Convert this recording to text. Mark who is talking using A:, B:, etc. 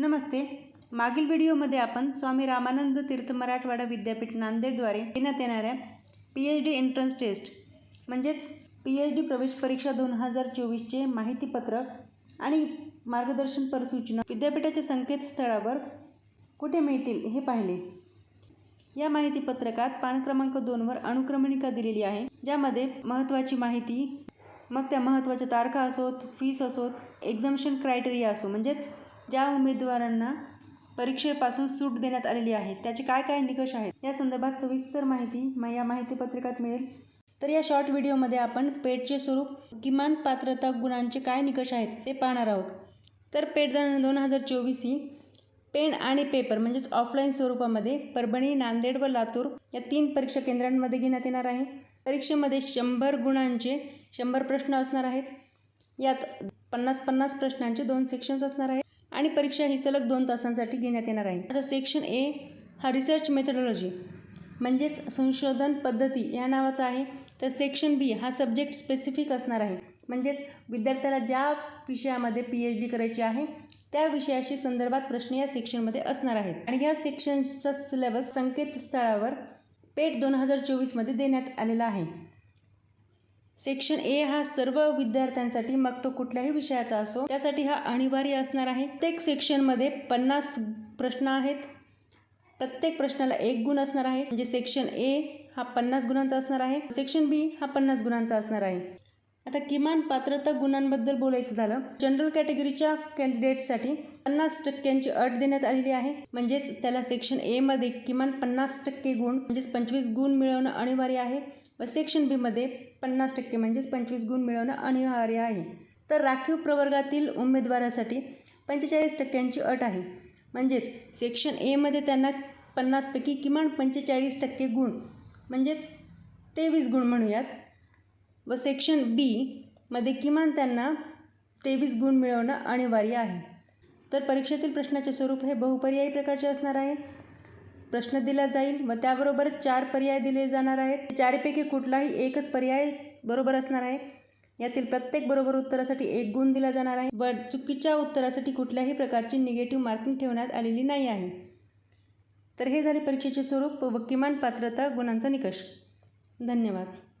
A: नमस्ते मागील व्हिडिओमध्ये आपण स्वामी रामानंद तीर्थ मराठवाडा विद्यापीठ नांदेडद्वारे घेण्यात येणाऱ्या P H D entrance test म्हणजेच पी एच डी प्रवेश परीक्षा दोन हजार चोवीसचे माहितीपत्रक आणि मार्गदर्शन परसूचना विद्यापीठाच्या संकेतस्थळावर कुठे मिळतील हे पाहिले या माहितीपत्रकात पान क्रमांक दोनवर अनुक्रमणिका दिलेली आहे ज्यामध्ये महत्त्वाची माहिती मग त्या महत्त्वाच्या तारखा असोत फीस असोत एक्झामिशन क्रायटेरिया असो म्हणजेच ज्या उमेदवारांना परीक्षेपासून सूट देण्यात आलेली आहे त्याचे काय काय निकष आहेत या संदर्भात सविस्तर माहिती मा या माहितीपत्रिकात मिळेल तर या शॉर्ट व्हिडिओमध्ये आपण पेटचे स्वरूप किमान पात्रता गुणांचे काय निकष आहेत ते पाहणार आहोत तर पेट दोन हजार चोवीस ही पेन आणि पेपर म्हणजेच ऑफलाईन स्वरूपामध्ये परभणी नांदेड व लातूर या तीन परीक्षा केंद्रांमध्ये घेण्यात येणार आहे परीक्षेमध्ये शंभर गुणांचे शंभर प्रश्न असणार आहेत यात पन्नास पन्नास प्रश्नांचे दोन सेक्शन्स असणार आहेत आणि परीक्षा ही सलग दोन तासांसाठी घेण्यात येणार आहे आता सेक्शन ए हा रिसर्च मेथडॉलॉजी म्हणजेच संशोधन पद्धती या नावाचा आहे तर सेक्शन बी हा सब्जेक्ट स्पेसिफिक असणार आहे म्हणजेच विद्यार्थ्याला ज्या विषयामध्ये पी एच डी करायची आहे त्या विषयाशी संदर्भात प्रश्न या सेक्शनमध्ये असणार आहेत आणि या सेक्शनचा सिलेबस संकेतस्थळावर पेट दोन हजार चोवीसमध्ये देण्यात आलेला आहे सेक्शन ए हा सर्व विद्यार्थ्यांसाठी मग तो कुठल्याही विषयाचा असो त्यासाठी हा अनिवार्य असणार आहे प्रत्येक सेक्शनमध्ये पन्नास प्रश्न आहेत प्रत्येक प्रश्नाला एक गुण असणार आहे म्हणजे सेक्शन ए हा पन्नास गुणांचा असणार आहे सेक्शन बी हा पन्नास गुणांचा असणार आहे आता किमान पात्रता गुणांबद्दल बोलायचं झालं जनरल कॅटेगरीच्या कॅन्डिडेटसाठी पन्नास टक्क्यांची अट देण्यात आलेली आहे म्हणजेच त्याला सेक्शन एमध्ये किमान पन्नास टक्के गुण म्हणजेच पंचवीस गुण मिळवणं अनिवार्य आहे व सेक्शन बीमध्ये पन्नास टक्के म्हणजेच पंचवीस गुण मिळवणं अनिवार्य आहे तर राखीव प्रवर्गातील उमेदवारासाठी पंचेचाळीस टक्क्यांची अट आहे म्हणजेच सेक्शन एमध्ये त्यांना पन्नासपैकी किमान पंचेचाळीस टक्के गुण म्हणजेच तेवीस गुण म्हणूयात व सेक्शन बीमध्ये किमान त्यांना तेवीस गुण मिळवणं अनिवार्य आहे तर परीक्षेतील प्रश्नाचे स्वरूप हे बहुपर्यायी प्रकारचे असणार आहे प्रश्न दिला जाईल व त्याबरोबर चार पर्याय दिले जाणार आहेत चारपैकी कुठलाही एकच पर्याय बरोबर असणार आहे यातील प्रत्येक बरोबर उत्तरासाठी एक गुण दिला जाणार आहे व चुकीच्या उत्तरासाठी कुठल्याही प्रकारची निगेटिव्ह मार्किंग ठेवण्यात आलेली नाही आहे तर हे झाले परीक्षेचे स्वरूप व किमान पात्रता गुणांचा निकष धन्यवाद